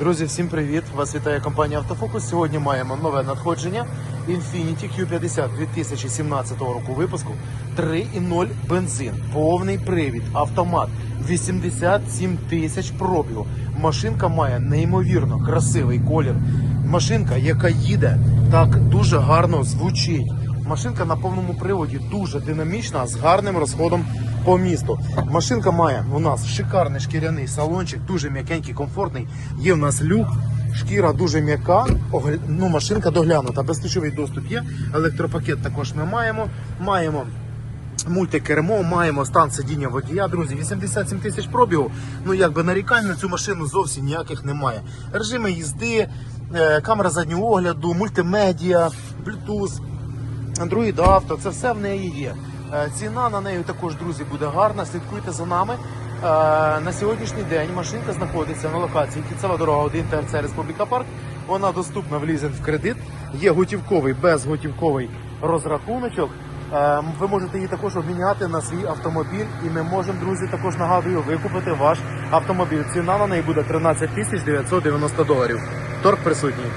Друзі, всім привіт! Вас вітає компанія Автофокус. Сьогодні маємо нове надходження Infiniti Q50 2017 року випуску 3.0 бензин, повний привід, автомат, 87 тисяч пробігу. Машинка має неймовірно красивий колір. Машинка, яка їде так дуже гарно звучить. Машинка на повному приводі дуже динамічна, з гарним розходом по місту. Машинка має у нас шикарний шкіряний салончик, дуже м'якенький, комфортний. Є в нас люк, шкіра дуже м'яка. Ну, машинка доглянута, безключовий доступ є. Електропакет також ми маємо. Маємо мультикермо, маємо стан сидіння водія. Друзі, 87 тисяч пробігу. Ну якби нарікань на цю машину зовсім ніяких немає. Режими їзди, е, камера заднього огляду, мультимедіа, Bluetooth. Android Auto, це все в неї є. Е, Ціна на неї також, друзі, буде гарна. Слідкуйте за нами. Е, На сьогоднішній день машинка знаходиться на локації Кіцева дорога 1 ТРЦ Республіка Парк. Вона доступна в лізинг в кредит. Є готівковий, безготівковий розрахуночок. Е, Ви можете її також обміняти на свій автомобіль, і ми можемо, друзі, також нагадую, викупити ваш автомобіль. Ціна на неї буде 13 тисяч 990 доларів. Торг присутній.